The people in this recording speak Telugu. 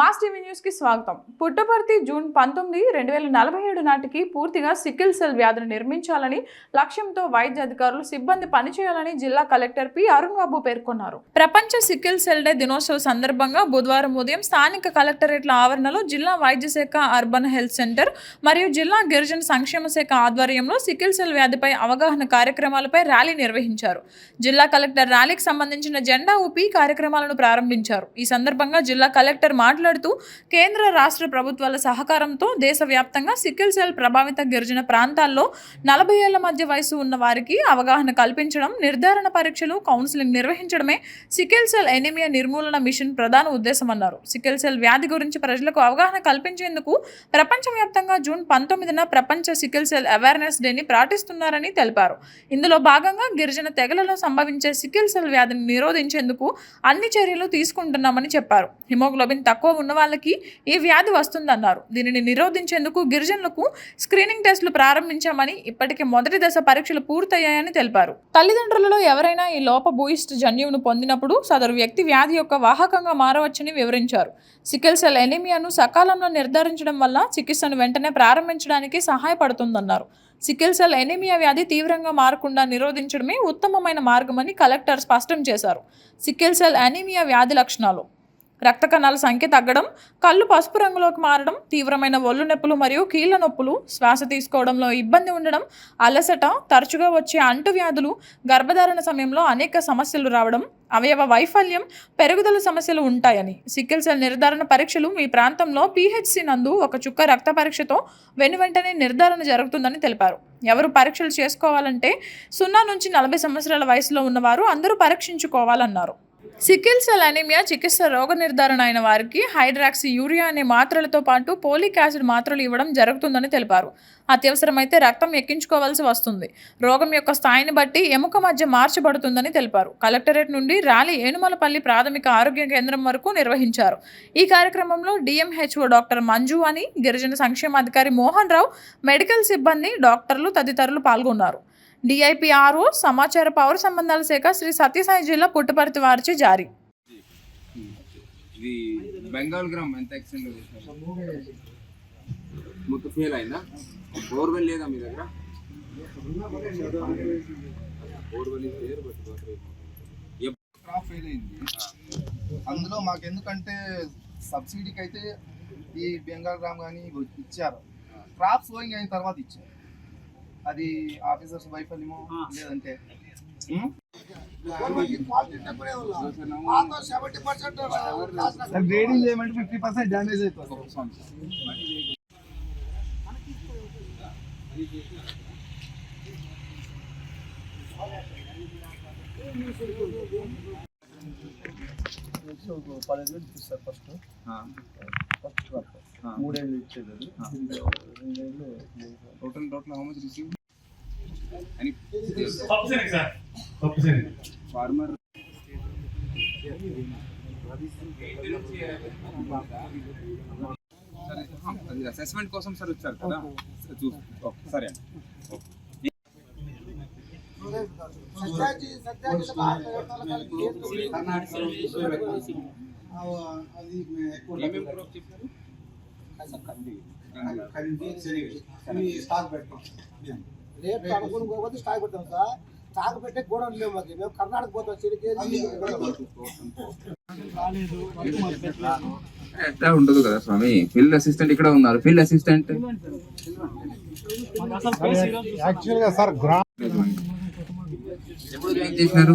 మాస్ టీవీ న్యూస్కి స్వాగతం. పుట్టపర్తి జూన్ పంతొమ్మిది రెండు వేల నలభై ఏడు నాటికి పూర్తిగా సికిల్ సెల్ వ్యాధిని నిర్మించాలని లక్ష్యంతో వైద్య అధికారులు సిబ్బంది పనిచేయాలని జిల్లా కలెక్టర్ పి. అరుణ్ బాబు పేర్కొన్నారు. ప్రపంచ సికిల్ సెల్ డే దినోత్సవ సందర్భంగా బుధవారం ఉదయం స్థానిక కలెక్టరేట్ల ఆవరణలో జిల్లా వైద్య శాఖ అర్బన్ హెల్త్ సెంటర్ మరియు జిల్లా గిరిజన సంక్షేమ శాఖ ఆధ్వర్యంలో సికిల్ సెల్ వ్యాధిపై అవగాహన కార్యక్రమాలపై ర్యాలీ నిర్వహించారు. జిల్లా కలెక్టర్ ర్యాలీకి సంబంధించిన జెండా ఊపి కార్యక్రమాలను ప్రారంభించారు. ఈ సందర్భంగా జిల్లా కలెక్టర్ మాట్లాడుతూ కేంద్ర రాష్ట్ర ప్రభుత్వాల సహకారంతో దేశవ్యాప్తంగా సికిల్ సెల్ ప్రభావిత గిరిజన ప్రాంతాల్లో నలభై ఏళ్ళ మధ్య వయసు ఉన్న వారికి అవగాహన కల్పించడం నిర్ధారణ పరీక్షలు కౌన్సిలింగ్ నిర్వహించడమే సికిల్ సెల్ ఎనిమియా నిర్మూలన మిషన్ ప్రధాన ఉద్దేశమన్నారు సికిల్ సెల్ వ్యాధి గురించి ప్రజలకు అవగాహన కల్పించేందుకు ప్రపంచవ్యాప్తంగా జూన్ పంతొమ్మిదిన ప్రపంచ సికిల్ సెల్ అవేర్నెస్ డేని పాటిస్తున్నారని తెలిపారు. ఇందులో భాగంగా గిరిజన తెగలలో సంభవించే సికిల్ సెల్ వ్యాధిని నిరోధించేందుకు అన్ని చర్యలు తీసుకుంటున్నామని చెప్పారు. హిమోగ్లోబిన్ తక్కువ ఉన్న వాళ్ళకి ఈ వ్యాధి వస్తుందన్నారు. దీనిని నిరోధించేందుకు గిరిజనులకు స్క్రీనింగ్ టెస్టులు ప్రారంభించామని ఇప్పటికే మొదటి దశ పరీక్షలు పూర్తయ్యాయని తెలిపారు. తల్లిదండ్రులలో ఎవరైనా ఈ లోపభూయిస్ట్ జన్యువును పొందినప్పుడు సదరు వ్యక్తి వ్యాధి యొక్క వాహకంగా మారవచ్చని వివరించారు. సికిల్ సెల్ ఎనీమియాను సకాలంలో నిర్ధారించడం వల్ల చికిత్సను వెంటనే ప్రారంభించడానికి సహాయపడుతుందన్నారు. సికిల్ సెల్ ఎనీమియా వ్యాధి తీవ్రంగా మారకుండా నిరోధించడమే ఉత్తమమైన మార్గమని కలెక్టర్ స్పష్టం చేశారు. సికిల్ సెల్ ఎనీమియా వ్యాధి లక్షణాలు రక్త కణాల సంఖ్య తగ్గడం కళ్ళు పసుపు రంగులోకి మారడం తీవ్రమైన ఒళ్ళు నొప్పులు మరియు కీళ్ళ నొప్పులు శ్వాస తీసుకోవడంలో ఇబ్బంది ఉండడం అలసట తరచుగా వచ్చే అంటువ్యాధులు గర్భధారణ సమయంలో అనేక సమస్యలు రావడం అవయవ వైఫల్యం పెరుగుదల సమస్యలు ఉంటాయని. సికిల్ సెల్ నిర్ధారణ పరీక్షలు మీ ప్రాంతంలో పీహెచ్సి నందు ఒక చుక్క రక్త పరీక్షతో వెను వెంటనే నిర్ధారణ జరుగుతుందని తెలిపారు. ఎవరు పరీక్షలు చేసుకోవాలంటే సున్నా నుంచి నలభై సంవత్సరాల వయసులో ఉన్నవారు అందరూ పరీక్షించుకోవాలన్నారు. సికిల్ సెల్ అనీమియా చికిత్స రోగ నిర్ధారణ అయిన వారికి హైడ్రాక్సి యూరియా అనే మాత్రలతో పాటు పోలిక్ యాసిడ్ మాత్రలు ఇవ్వడం జరుగుతుందని తెలిపారు. అత్యవసరమైతే రక్తం ఎక్కించుకోవాల్సి వస్తుంది. రోగం యొక్క స్థాయిని బట్టి ఎముక మధ్య మార్చబడుతుందని తెలిపారు. కలెక్టరేట్ నుండి ర్యాలీ ఏనుమలపల్లి ప్రాథమిక ఆరోగ్య కేంద్రం వరకు నిర్వహించారు. ఈ కార్యక్రమంలో డిఎంహెచ్ఓ డాక్టర్ మంజు అని గిరిజన సంక్షేమాధికారి మోహన్ రావు మెడికల్ సిబ్బంది డాక్టర్లు తదితరులు పాల్గొన్నారు. డిఐపిఆర్ఓ సమాచార పౌర సంబంధాల శాఖ శ్రీ సత్యసాయి జిల్లా పుట్టపర్తి వారిచే జారీ. ఇది బెంగాల్ గ్రామ్ ఎంత ఎక్స్టెండ్ మొత్తం ఫెయిల్ అయిందా? బోర్వెల్ లేదా మీ దగ్గర? బోర్వెల్. క్రాప్ ఫెయిల్ అయింది. అందులో మాకు ఎందుకంటే సబ్సిడీకి అయితే ఈ బెంగాల్ గ్రామ్ కానీ ఇచ్చారు. క్రాప్ సోయింగ్ అయిన తర్వాత ఇచ్చారు. అది ఆఫీసర్స్ వైఫల్యమో లేదంటే. ఉం? సార్ గ్రేడింగ్ చేయమంటే ఫిఫ్టీ పర్సెంట్ డ్యామేజ్ అయిపోతుంది పదిహేను వేలు ఇప్పిస్తారు ఫస్ట్ ఫస్ట్ క్రాప్ ఆ. మూడేళ్ళు ఇచ్చేది అది. రెండేళ్ళు total total how much receive అని ఫార్మర్ సరే. అది అసెస్మెంట్ కోసం సార్ వచ్చారు కదా? చూ ఓకే సరే అండి. చెప్పారు స్టాక్ పెట్టాం రేపు అనుకుని పోతే స్టాక్ పెట్టాం సార్ స్టాక్ పెట్టే కూడా లేవు మాకు మేము కర్ణాటక పోతాం చిరికేది ఎట్లా ఉండదు కదా స్వామి. ఫీల్డ్ అసిస్టెంట్ ఇక్కడ ఉన్నారు. ఫీల్డ్ అసిస్టెంట్ యాక్చువల్గా సార్ గ్రా ఎప్పుడు జాయిన్ చేసినారు?